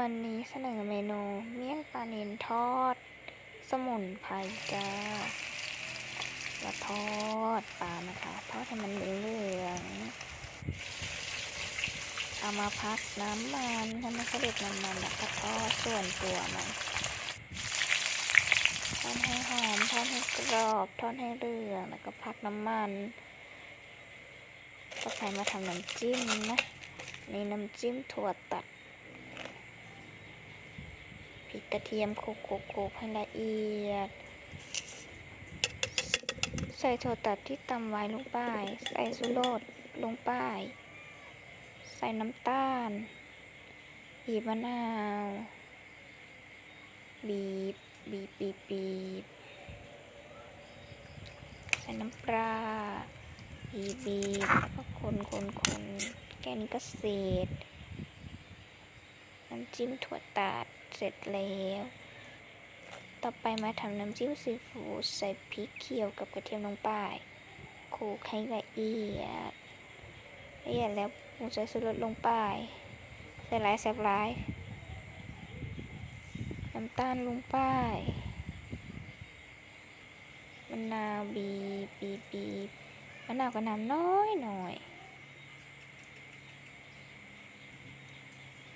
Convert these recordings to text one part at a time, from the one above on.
วันนี้เสนอเมนูเมี่ยงปลาเนนทอด สมุนไพรจ้าเราทอดปลานะคะ ทอดให้มันเหลืองเอามาพักน้ำมันให้มันเสด็จน้ำมันแล้วก็ทอดส่วนตัวมันทอดให้หอมทอดให้กรอบทอดให้เหลืองแล้วก็พักน้ำมันก็ใครมาทำน้ำจิ้มนะนี่น้ำจิ้มถั่วตัด กระเทียมโขกๆให้ละเอียด ใส่ถั่วตัดที่ตำไว้ลงไป ใส่สุโรสลงไป ใส่น้ำตาล บีบมะนาว บีบ บีบบีบบีบใส่น้ำปลา บีบบีบแล้วก็คนคนคนแค่นี้ก็เสร็จ จิ้มถั่วตัดเสร็จแล้ว ต่อไปมาทำน้ำจิ้มซีฟู้ดใส่พริกเขียวกับกระเทียมลงไปโขลกให้ละเอียดละเอียดแล้วปรุงใส่สูรลงไป ใส่หลายแซ่บหลายน้ำตาลลงไปมะนาวบีบีบีมะนาวกับน้ำน้อยหน่อย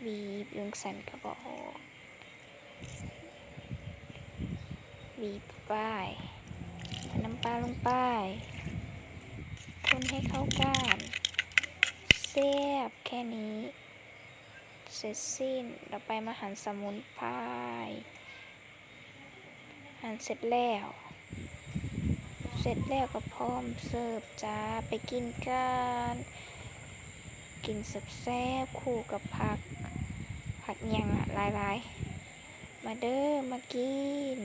บีบยุงสันกระบอกบีบปใส่น้ำปลาลงไปคนให้เข้ากันแซ่บแค่นี้ เสร็จสิ้นเราไปมาหั่นสมุนไพรหั่นเสร็จแล้ว เสร็จแล้วก็พร้อมเสิร์ฟจ้าไปกินกัน กินแซ่บๆคู่กับผัก ผักยังอะหลายๆ มาเด้อมากิน